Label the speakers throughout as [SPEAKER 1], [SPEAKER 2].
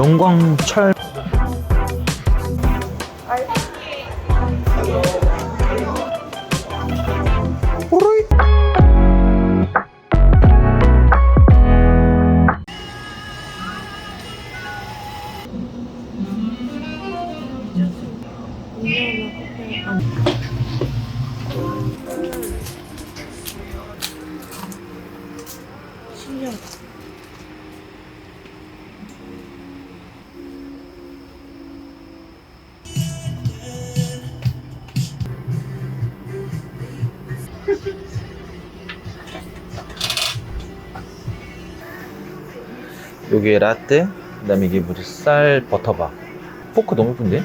[SPEAKER 1] 영광철 오로이. 요게 라떼 그다음에 이게 뭐지 쌀 버터밥 포크 너무 예쁜데?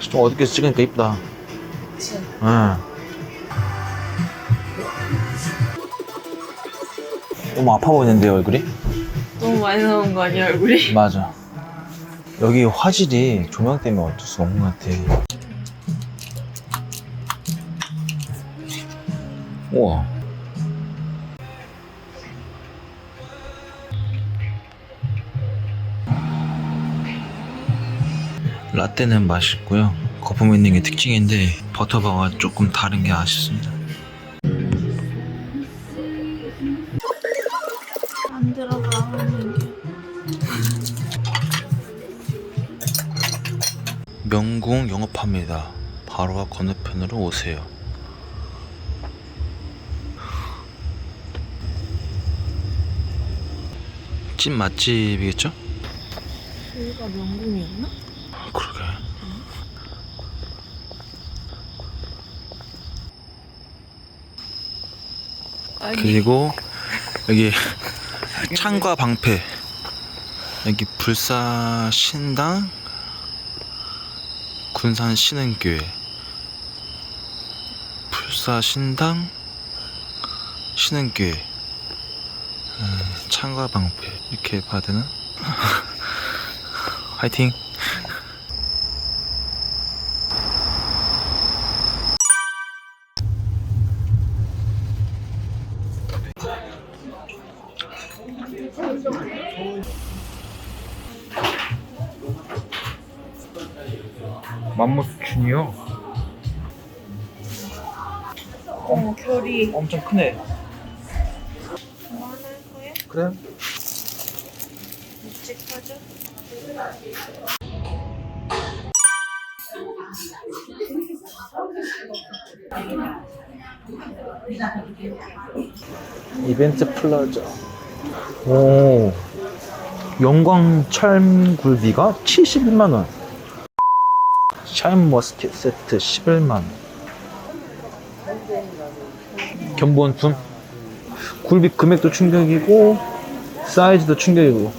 [SPEAKER 1] 좀 어둡게 찍으니까 이쁘다
[SPEAKER 2] 그치.
[SPEAKER 1] 응. 너무 아파 보이는데 얼굴이?
[SPEAKER 2] 너무 많이 나온 거 아니야, 얼굴이?
[SPEAKER 1] 맞아 여기 화질이 조명 때문에 어쩔 수가 없는 것 같아 우와 라떼는 맛있고요 거품 있는 게 특징인데 버터바가 조금 다른 게 아쉽습니다
[SPEAKER 2] 안 들어가.
[SPEAKER 1] 명궁 영업합니다. 바로와 건너편으로 오세요. 찐 맛집이겠죠?
[SPEAKER 2] 여기가 명궁이었나?
[SPEAKER 1] 그러게.
[SPEAKER 2] 아니,
[SPEAKER 1] 그리고 여기 창과 방패. 여기 불사 신당 군산 신흥교회. 불사 신당 신흥교회. 음, 창과 방패. 이렇게 봐야 되나? 화이팅! 맘모스춘이요?
[SPEAKER 2] 어, 결이.
[SPEAKER 1] 엄청 크네
[SPEAKER 2] 그만할 거야?
[SPEAKER 1] 그래?
[SPEAKER 2] 묵직하죠?
[SPEAKER 1] 이벤트 플라자. 오. 영광철 굴비가 71만 원. 샤인 머스켓 세트 11만 원. 견본품. 굴비 금액도 충격이고 사이즈도 충격이고.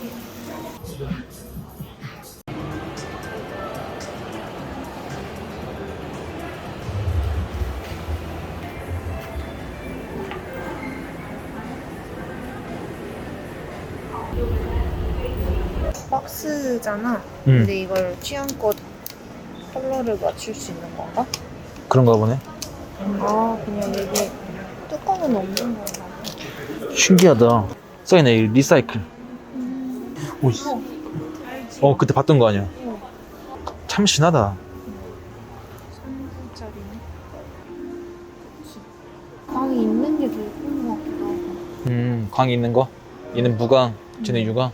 [SPEAKER 2] 박스잖아.
[SPEAKER 1] 음.
[SPEAKER 2] 근데 이걸 취향껏 컬러를 맞출 수 있는 건가?
[SPEAKER 1] 그런가 보네.
[SPEAKER 2] 아, 그냥 여기 뚜껑은 없는 건가?
[SPEAKER 1] 신기하다. 써있네 리사이클. 오, 씨. 어 그때 봤던 거 아니야?
[SPEAKER 2] 어,
[SPEAKER 1] 참 신하다.
[SPEAKER 2] 3분짜리네. 그치. 방이 있는 게 더 예쁜 것 같기도 하고.
[SPEAKER 1] 음, 광이 있는 거? 얘는 무광, 쟤는 유광.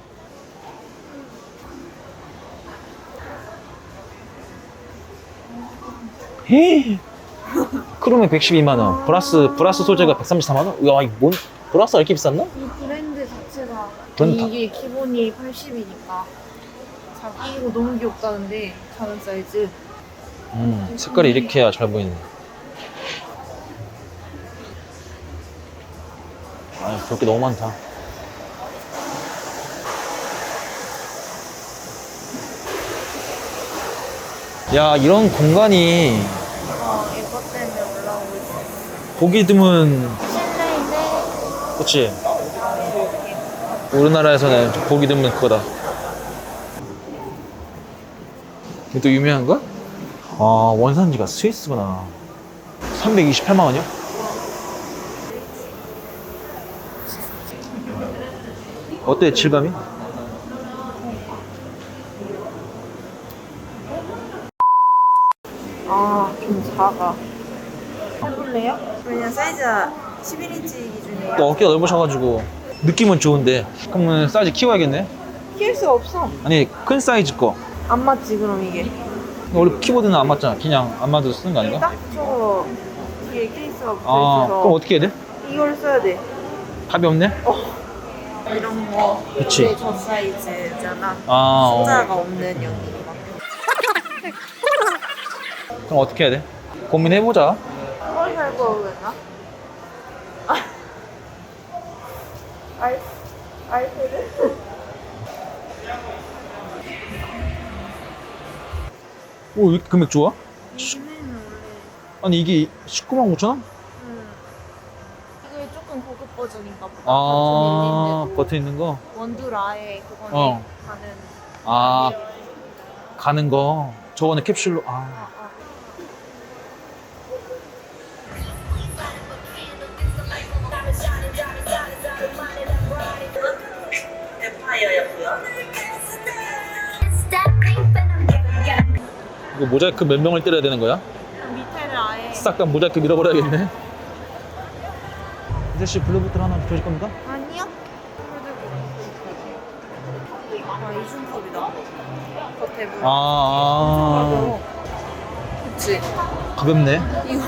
[SPEAKER 1] 헤 크롬에 112만 원, 플러스 플러스 소재가 134만 원. 야, 이뭔 플러스가 이렇게 비쌌나?
[SPEAKER 2] 이 브랜드 자체가
[SPEAKER 1] 브랜드 다-
[SPEAKER 2] 이게 기본이 80이니까 자기 이거 너무 귀엽다는데 작은 사이즈
[SPEAKER 1] 음, 색깔이 이렇게 해야 잘 보이네. 아, 볼게 너무 많다. 야, 이런 공간이
[SPEAKER 2] 어 이것 때문에 올라오고 있어
[SPEAKER 1] 보기 드문,
[SPEAKER 2] 실내인데
[SPEAKER 1] 그치? 우리나라에서는 보기 드문 그거다. 이게 또 유명한 거? 아, 원산지가 스위스구나. 328만 원이요? 어때, 질감이?
[SPEAKER 2] 작아. 해볼래요? 왜냐 사이즈가 11인치 기준이에요.
[SPEAKER 1] 또 어깨가 넓으셔가지고 느낌은 좋은데 그러면 사이즈 키워야겠네
[SPEAKER 2] 키울 수가 없어.
[SPEAKER 1] 아니 큰 사이즈 거
[SPEAKER 2] 안 맞지 그럼 이게.
[SPEAKER 1] 원래 키보드는 안 맞잖아 그냥 안 맞아서 쓰는 거 아닌가?
[SPEAKER 2] 딱 저거 뒤에 케이스가 붙어
[SPEAKER 1] 아
[SPEAKER 2] 있어서
[SPEAKER 1] 그럼 어떻게 해야 돼?
[SPEAKER 2] 이걸 써야 돼.
[SPEAKER 1] 답이 없네?
[SPEAKER 2] 이런 거.
[SPEAKER 1] 그치.
[SPEAKER 2] 이게 저 사이즈잖아.
[SPEAKER 1] 아 어.
[SPEAKER 2] 숫자가 없는 여기.
[SPEAKER 1] 그럼 어떻게 해야 돼? 고민해보자
[SPEAKER 2] 뭘 살고 그랬나? 알 알패드?
[SPEAKER 1] 오 이렇게 금액 좋아?
[SPEAKER 2] 원래
[SPEAKER 1] 아니 이게 19만 5천 원?
[SPEAKER 2] 음. 이게 조금 고급 버전인가 보다.
[SPEAKER 1] 아
[SPEAKER 2] 버튼
[SPEAKER 1] 버튼 있는 거?
[SPEAKER 2] 원두 라에 그거는
[SPEAKER 1] 어.
[SPEAKER 2] 가는.
[SPEAKER 1] 아 가는 거 저거는 캡슐로 아
[SPEAKER 2] 아, 아.
[SPEAKER 1] 이거 모자이크 몇 명을 때려야 되는 거야?
[SPEAKER 2] 밑에를 아예.
[SPEAKER 1] 싹 다 모자이크 밀어버려야겠네 이제씨 블루부터 하나 주실 겁니까?
[SPEAKER 2] 아니요. 아 이중컵이다. 겉에 물.
[SPEAKER 1] 아, 아
[SPEAKER 2] 그치.
[SPEAKER 1] 가볍네
[SPEAKER 2] 이거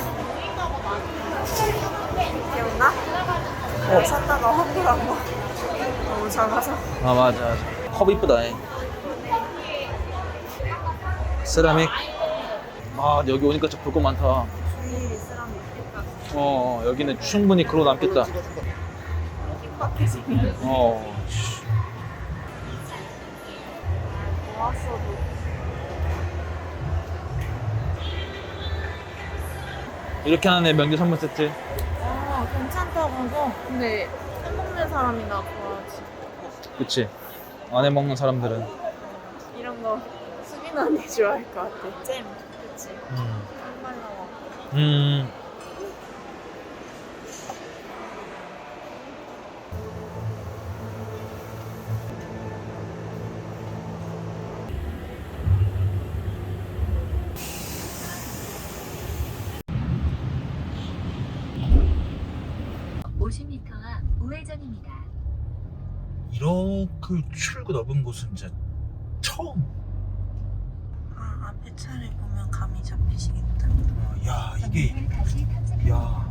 [SPEAKER 2] 기억나? 어. 샀다가 환불한 거 너무 작아서
[SPEAKER 1] 아 맞아 맞아 컵 이쁘다 잉. 세라믹 아 여기 오니까 진짜 볼거 많다.
[SPEAKER 2] 있겠다
[SPEAKER 1] 어 여기는 충분히 그러고 남겠다. 어 이렇게 하는 애 명절 선물 세트.
[SPEAKER 2] 아 괜찮다고 하고 근데 술 먹는 사람이나 좋아하지.
[SPEAKER 1] 그치. 안에 먹는 사람들은.
[SPEAKER 2] 이런 거 수빈 언니 좋아할 것 같아 잼 그치
[SPEAKER 1] 음.
[SPEAKER 2] 한발라워
[SPEAKER 1] 음.
[SPEAKER 3] 앞 우회전입니다.
[SPEAKER 1] 이렇게 출구 넓은 곳은 진짜 처음
[SPEAKER 2] 차를 보면 감이 잡히시겠다
[SPEAKER 1] 어, 야 이게. 야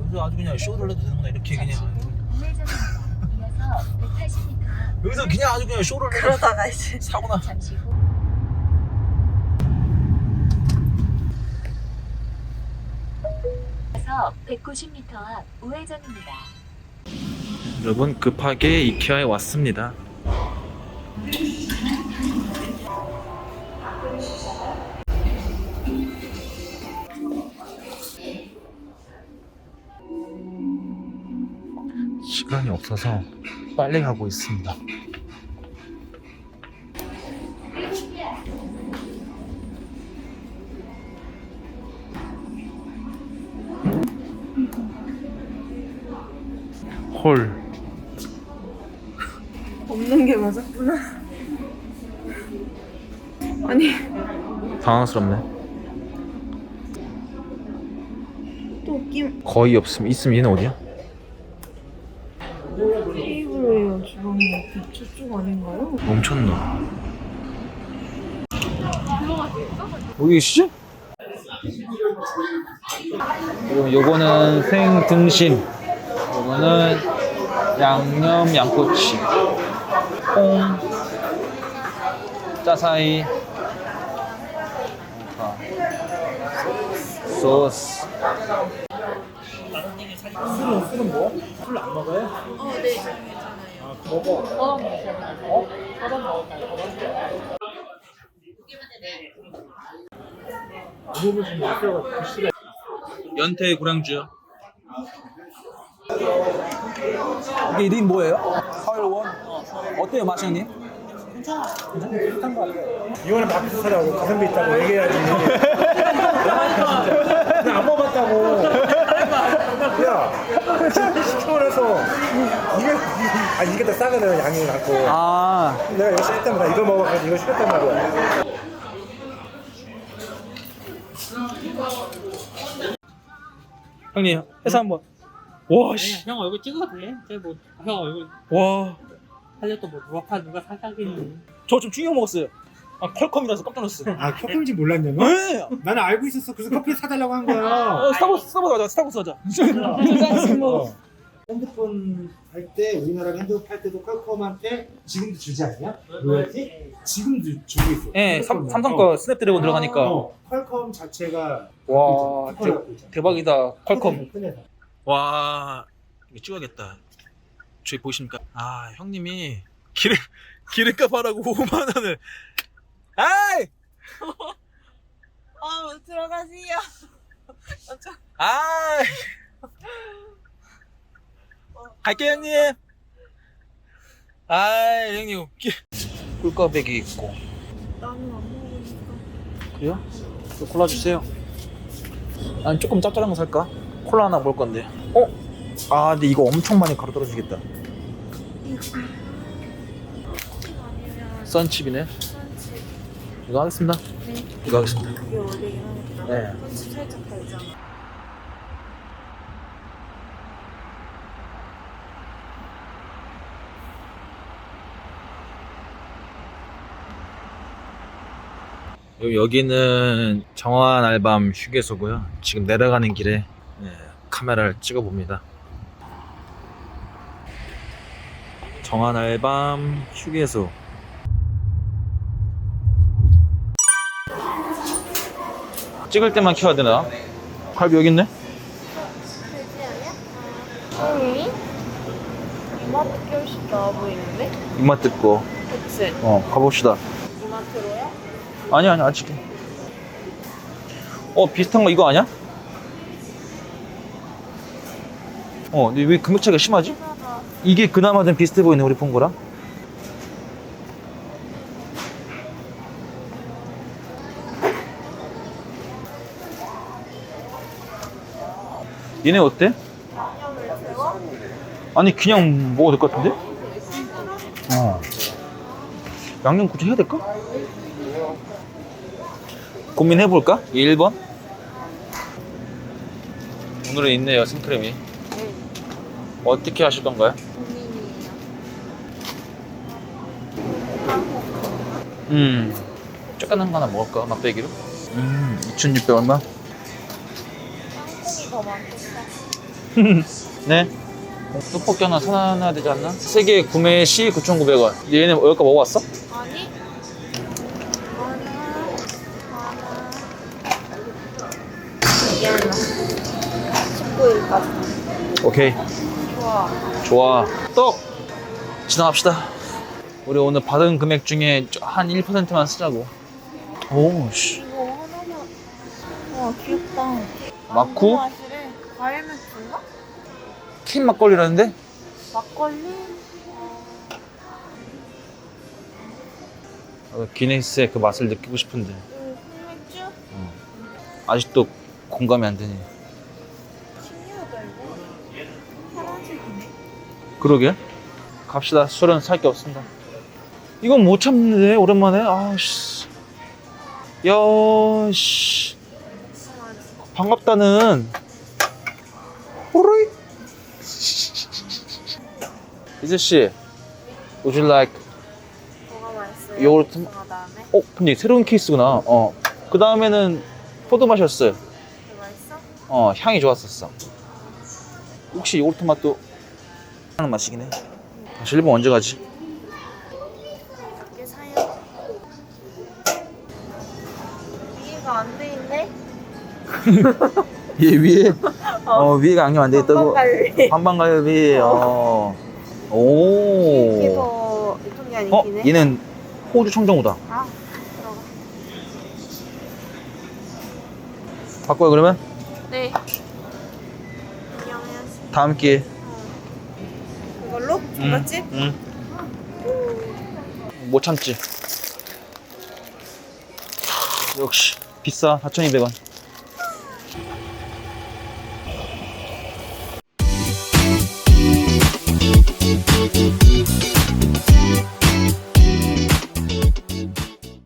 [SPEAKER 1] 여기서 아주 그냥 쇼를 해도 되는구나 이렇게 그냥
[SPEAKER 3] 후 우회전입니다. 이어서 180m 앞
[SPEAKER 1] 여기서 그냥 아주 그냥 쇼를 해도
[SPEAKER 2] 그러다가 이제
[SPEAKER 1] 사고나
[SPEAKER 3] 잠시 후 이어서 190m 앞 우회전입니다.
[SPEAKER 1] 여러분 급하게 이케아에 왔습니다 시간이 없어서 빨리 가고 있습니다. 헐
[SPEAKER 2] 없는 게 맞았구나. 아니.
[SPEAKER 1] 당황스럽네.
[SPEAKER 2] 또끼
[SPEAKER 1] 거의 없음. 있으면 얘는 어디야?
[SPEAKER 2] 옆에 저쪽 아닌가요?
[SPEAKER 1] 어디 계시지? 그리고 요거는 생등심. 요거는 양념 양꼬치. 콩. 짜사이. 아, 소스.
[SPEAKER 2] 어네. 괜찮아요
[SPEAKER 1] 연태 구량주요 이게 이름 뭐예요? 서울원 어때요 맛이님?
[SPEAKER 4] 이거는 맛비슷하다고 가성비 있다고 얘기해야지. 나안 먹어봤다고. 야, 시켜버려서 이게 아 이게 더 싸거든 양이 갖고.
[SPEAKER 1] 아
[SPEAKER 4] 내가 이거 싫단 말이야. 이거 먹어가지고 이거 싫단 말이야.
[SPEAKER 1] 형님 회사 한번. 와
[SPEAKER 5] 아니야,
[SPEAKER 1] 씨.
[SPEAKER 5] 형 얼굴 찍어도 돼. 쟤뭐형 얼굴
[SPEAKER 1] 와.
[SPEAKER 5] 살려도 뭐 누가 누가 사자겠니?
[SPEAKER 1] 저좀 충격 먹었어요. 아 퀄컴이라서 깜짝 놀랐어요.
[SPEAKER 4] 아 커피인지 몰랐냐 너?
[SPEAKER 1] 네.
[SPEAKER 4] 나는 알고 있었어 그래서 커피 사달라고 한 거야
[SPEAKER 1] 어, 스타벅스 스타벅스 가자. 스타벅스 가자.
[SPEAKER 4] 어. 핸드폰 할 때 우리나라 핸드폰 팔 때도 퀄컴한 테 지금도 주지 않냐? 로열티? 지금도 주고 있어
[SPEAKER 1] 예, 삼, 삼성 거 스냅드래곤 들어가니까.
[SPEAKER 4] 어, 퀄컴 자체가
[SPEAKER 1] 와,
[SPEAKER 4] 특허를 갖고 있잖아.
[SPEAKER 1] 대박이다. 퀄컴.
[SPEAKER 4] 큰 회사.
[SPEAKER 1] 와, 이거 찍어야겠다. 저기 보이십니까? 아, 형님이 기름 기름값 하라고 5만 원을. 아이,
[SPEAKER 2] 아 들어가세요.
[SPEAKER 1] 아이. 갈게요, 형님. 아이, 형님. 기- 꿀까백이 있고.
[SPEAKER 2] 나는 안 먹으니까.
[SPEAKER 1] 그래요? 또 콜라 주세요. 난 조금 짭짤한 거 살까? 콜라 하나 먹을 건데. 어? 아, 근데 이거 엄청 많이 가루 떨어지겠다.
[SPEAKER 2] 아니면
[SPEAKER 1] 썬칩이네.
[SPEAKER 2] 선치.
[SPEAKER 1] 이거 하겠습니다.
[SPEAKER 2] 네.
[SPEAKER 1] 이거 하겠습니다.
[SPEAKER 2] 이게 어디긴 하니까.
[SPEAKER 1] 네.
[SPEAKER 2] 선치 살짝 달잖아.
[SPEAKER 1] 여기- 여기는 정한 알밤 휴게소고요. 지금 내려가는 길에 예, 카메라를 찍어봅니다. 정한 알밤 휴게소. 찍을 때만 켜야 되나? 갈비 여기 있네.
[SPEAKER 2] 형이? 이마트 훨씬 나아 보이는데?
[SPEAKER 1] 입맛 듣고
[SPEAKER 2] 그치?
[SPEAKER 1] 어 가봅시다. 아니 아니 아직. 어 비슷한 거 이거 아니야? 어 근데 왜 금액 차이가 심하지? 이게 그나마 좀 비슷해 보이네 우리 본 거랑. 얘네 어때? 아니 그냥 먹어도 될 것 같은데? 어. 양념 굳이 해야 될까? 고민해볼까? 1번? 오늘은 있네요 생크림이 어떻게 하실 건가요?
[SPEAKER 2] 고민이에요.
[SPEAKER 1] 음 조그만 거 하나 먹을까? 맛배기로? 음 2,600 얼마?
[SPEAKER 2] 땅콩이 더 많겠다.
[SPEAKER 1] 네 떡볶이 하나 사놔야 되지 않나? 세 개 구매 시 9,900원 얘네 여기까 먹어봤어? 오케이
[SPEAKER 2] 좋아.
[SPEAKER 1] 좋아 떡 지나갑시다 우리 오늘 받은 금액 중에 한 1%만 쓰자고 오 씨
[SPEAKER 2] 이거 하나만. 와, 귀엽다.
[SPEAKER 1] 마쿠?
[SPEAKER 2] 맛이래. 과일 맥주인가?
[SPEAKER 1] 킨 막걸리라는데?
[SPEAKER 2] 막걸리?
[SPEAKER 1] 어, 기네스의 그 맛을 느끼고 싶은데
[SPEAKER 2] 그 흑맥주?
[SPEAKER 1] 아직도 공감이 안 되니 그러게. 갑시다. 술은 살 게 없습니다. 이건 못 참는데 오랜만에. 아씨. 야 씨. 반갑다는. 호로이. 이즈씨 Would you like
[SPEAKER 2] 뭐가 맛있어요?
[SPEAKER 1] 요거트?
[SPEAKER 2] 그 다음에?
[SPEAKER 1] 어 근데 새로운 케이스구나. 어 그 다음에는 포도 마셨어요.
[SPEAKER 2] 이게 맛있어?
[SPEAKER 1] 어 향이 좋았었어. 혹시 요구르트 맛도 하는 맛이긴 해 다시 일본 언제 가지?
[SPEAKER 2] 이게 사요. 이해가 안돼 있네?
[SPEAKER 1] 얘 위에 어 위에가 양념 안돼 있다고
[SPEAKER 2] 빨리.
[SPEAKER 1] 한방갈비 어.
[SPEAKER 2] 이게
[SPEAKER 1] 오. 더어
[SPEAKER 2] 아니긴 해.
[SPEAKER 1] 얘는 호주 청정우다
[SPEAKER 2] 아, 들어가.
[SPEAKER 1] 바꿔요 그러면
[SPEAKER 2] 네. 안녕하세요.
[SPEAKER 1] 다음 기회 응.
[SPEAKER 2] 맞지?
[SPEAKER 1] 응. 못 참지 역시 비싸 4,200원